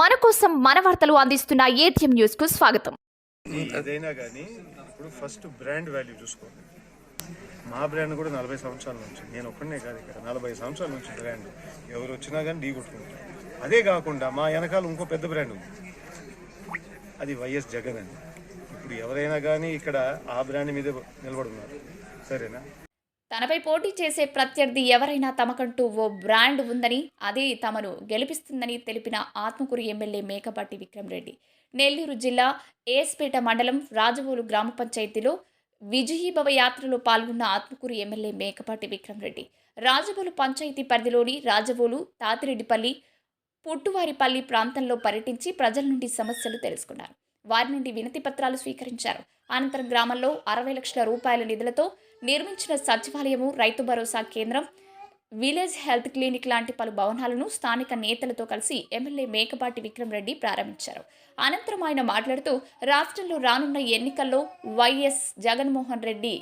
మన కోసం మన వార్తలు అందిస్తున్న ఏటీఎం న్యూస్కు స్వాగతం. ఏదైనా కానీ ఇప్పుడు ఫస్ట్ బ్రాండ్ వాల్యూ చూసుకోండి. మా బ్రాండ్ కూడా నలభై సంవత్సరాల నుంచి నేను ఒక్కడనే కాదు ఇక్కడ నలభై సంవత్సరాల నుంచి బ్రాండ్. ఎవరు వచ్చినా కానీ ఢీ కొట్టుకుంటారు. అదే కాకుండా మా వెనకాల ఇంకో పెద్ద బ్రాండ్ ఉంది. అది వైఎస్ జగన్ అండి. ఇప్పుడు ఎవరైనా కానీ ఇక్కడ ఆ బ్రాండ్ మీద నిలబడున్నారు. సరేనా? తనపై పోటీ చేసే ప్రత్యర్థి ఎవరైనా తమకంటూ ఓ బ్రాండ్ ఉందని అదే తమను గెలిపిస్తుందని తెలిపిన ఆత్మకూరు ఎమ్మెల్యే మేకపాటి విక్రమ్ రెడ్డి నెల్లూరు జిల్లా ఏస్పేట మండలం రాజవోలు గ్రామ పంచాయతీలో విజయీభవ యాత్రలో పాల్గొన్న ఆత్మకూరు ఎమ్మెల్యే మేకపాటి విక్రమ్ రెడ్డి రాజవోలు పంచాయతీ పరిధిలోని రాజవోలు తాతిరెడ్డిపల్లి పుట్టువారిపల్లి ప్రాంతంలో పర్యటించి ప్రజల నుండి సమస్యలు తెలుసుకున్నారు. వారి నుండి వినతి పత్రాలు స్వీకరించారు. అనంతరం గ్రామంలో అరవై లక్షల రూపాయల నిధులతో నిర్మించిన సచివాలయము రైతు భరోసా కేంద్రం విలేజ్ హెల్త్ క్లినిక్ లాంటి పలు భవనాలను స్థానిక నేతలతో కలిసి ఎమ్మెల్యే మేకపాటి విక్రమ్ రెడ్డి ప్రారంభించారు. అనంతరం ఆయన మాట్లాడుతూ రాష్ట్రంలో రానున్న ఎన్నికల్లో వైఎస్ జగన్మోహన్ రెడ్డి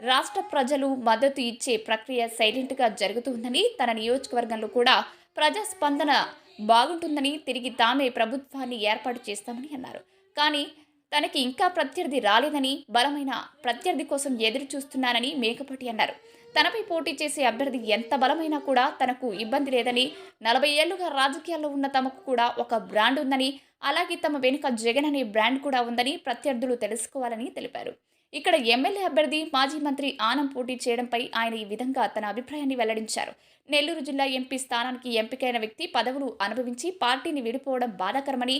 రాష్ట్ర ప్రజలు మద్దతు ఇచ్చే ప్రక్రియ సైలెంట్గా జరుగుతుందని తన నియోజకవర్గంలో కూడా ప్రజాస్పందన బాగుంటుందని తిరిగి తామే ప్రభుత్వాన్ని ఏర్పాటు చేస్తామని అన్నారు. కానీ తనకి ఇంకా ప్రత్యర్థి రాలేదని బలమైన ప్రత్యర్థి కోసం ఎదురు చూస్తున్నానని మేకపాటి అన్నారు. తనపై పోటీ చేసే అభ్యర్థి ఎంత బలమైనా కూడా తనకు ఇబ్బంది లేదని నలభై ఏళ్ళుగా రాజకీయాల్లో ఉన్న తమకు కూడా ఒక బ్రాండ్ ఉందని అలాగే తమ వెనుక జగన్ అనే బ్రాండ్ కూడా ఉందని ప్రత్యర్థులు తెలుసుకోవాలని తెలిపారు. ఇక్కడ ఎమ్మెల్యే అభ్యర్థి మాజీ మంత్రి ఆనం పోటీ చేయడంపై ఆయన ఈ విధంగా తన అభిప్రాయాన్ని వెల్లడించారు. నెల్లూరు జిల్లా ఎంపీ స్థానానికి ఎంపికైన వ్యక్తి పదవులు అనుభవించి పార్టీని విడిపోవడం బాధాకరమని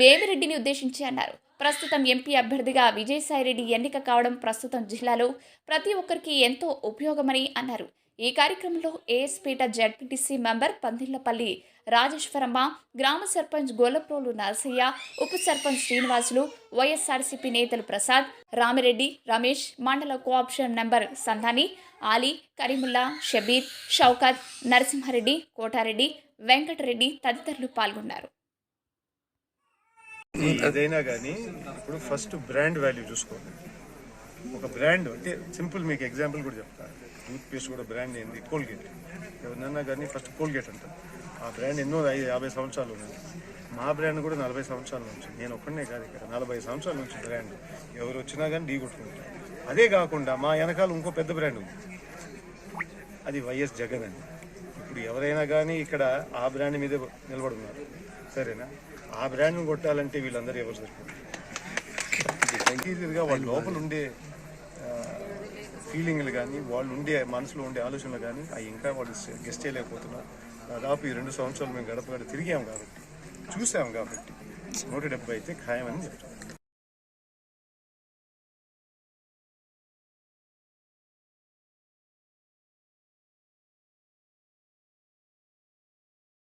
వేమిరెడ్డిని ఉద్దేశించి అన్నారు. ప్రస్తుతం ఎంపీ అభ్యర్థిగా విజయసాయిరెడ్డి ఎన్నిక కావడం ప్రస్తుతం జిల్లాలో ప్రతి ఒక్కరికి ఎంతో ఉపయోగమని అన్నారు. ఈ కార్యక్రమంలో ఏఎస్పేట జడ్పీటీసీ మెంబర్ పందిళ్ళపల్లి రాజేశ్వరమ్మ గ్రామ సర్పంచ్ గోలప్రోలు నరసయ్య ఉప సర్పంచ్ శ్రీనివాసులు వైఎస్ఆర్సీపీ నేతలు ప్రసాద్ రామిరెడ్డి రమేష్ మండల కోఆప్షన్ నెంబర్ సంధాని ఆలీ కరీముల్లా షబీర్ షౌకత్ నరసింహారెడ్డి కోటారెడ్డి వెంకటరెడ్డి తదితరులు పాల్గొన్నారు. ఏదైనా కానీ ఇప్పుడు ఫస్ట్ బ్రాండ్ వాల్యూ చూసుకోండి. ఒక బ్రాండ్ అంటే సింపుల్ మీకు ఎగ్జాంపుల్ కూడా చెప్తాను టూత్పేస్ట్ కూడా బ్రాండ్ ఏంది? కోల్గేట్ ఎవరినన్నా కానీ ఫస్ట్ కోల్గేట్ అంటారు ఆ బ్రాండ్ ఎన్నో ఐదు యాభై సంవత్సరాలు ఉన్నాయి మా బ్రాండ్ కూడా నలభై సంవత్సరాల నుంచి. నేను ఒక్కడనే కాదు ఇక్కడ. నలభై సంవత్సరాల నుంచి బ్రాండ్ ఎవరు వచ్చినా కానీ ఢీ కొట్టుకుంటారు అదే కాకుండా మా వెనకాల ఇంకో పెద్ద బ్రాండ్ ఉంది. అది వైఎస్ జగన్ అని ఇప్పుడు ఎవరైనా కానీ ఇక్కడ ఆ బ్రాండ్ మీద నిలబడున్నారు. సరేనా? ఆ బ్రాండ్ని కొట్టాలంటే వీళ్ళందరూ ఎవరు సరిపోతారు ఇంటీరియర్గా వాళ్ళ లోపల ఉండే ఫీలింగ్లు కానీ వాళ్ళు ఉండే మనసులో ఉండే ఆలోచనలు కానీ అవి ఇంకా వాళ్ళు గెస్ట్ చేయలేకపోతున్నారు. దాదాపు ఈ రెండు సంవత్సరాలు మేము గడప గడప తిరిగాం కాబట్టి చూసాం కాబట్టి నూట డెబ్బై అయితే ఖాయమని చెప్తాం.